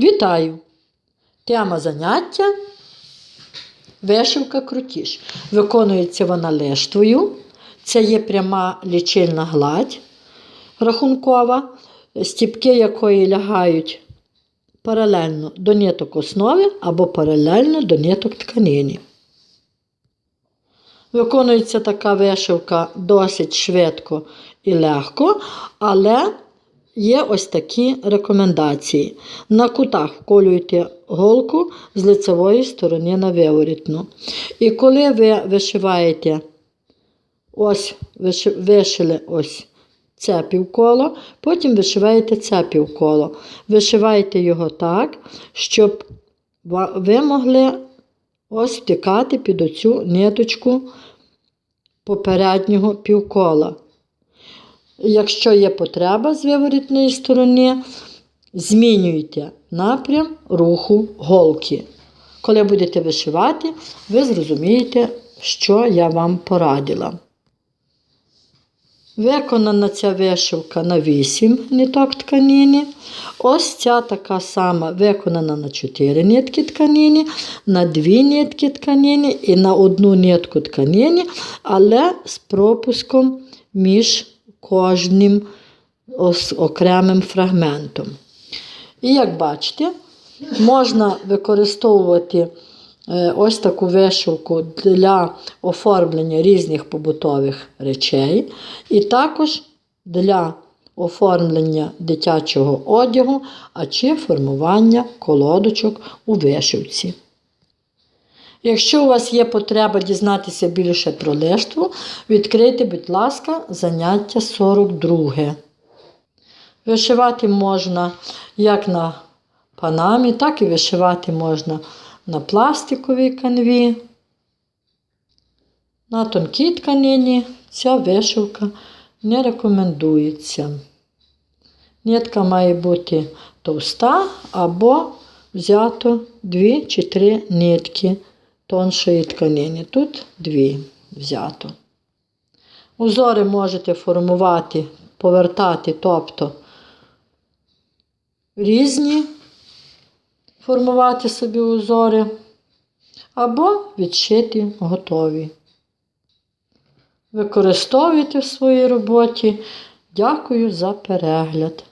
Вітаю! Тема заняття вишивка крутіш. Виконується вона лиштвою. Це є пряма лічильна гладь рахункова, стіпки якої лягають паралельно до ниток основи або паралельно до ниток тканини. Виконується така вишивка досить швидко і легко, але є ось такі рекомендації. На кутах вколюйте голку з лицевої сторони на виворітну. І коли ви вишиваєте, ось вишили ось це півколо, потім вишиваєте це півколо. Вишиваєте його так, щоб ви могли ось втикати під оцю ниточку попереднього півкола. Якщо є потреба з виворітної сторони, змінюйте напрям руху голки. Коли будете вишивати, ви зрозумієте, що я вам порадила. Виконана ця вишивка на 8 ниток тканини. Ось ця така сама виконана на 4 нитки тканини, на 2 нитки тканини і на одну нитку тканини, але з пропуском між кожним окремим фрагментом. І як бачите, можна використовувати е, ось таку вишивку для оформлення різних побутових речей, і також для оформлення дитячого одягу, а чи формування колодочок у вишивці. Якщо у вас є потреба дізнатися більше про лиштву, відкрийте, будь ласка, заняття 42. Вишивати можна як на панамі, так і вишивати можна на пластиковій канві. На тонкій тканині ця вишивка не рекомендується. Нитка має бути товста або взято дві чи три нитки тоншої тканини. Тут дві взято. Узори можете формувати, повертати, тобто різні формувати собі узори, або відшити готові. Використовуйте в своїй роботі. Дякую за перегляд.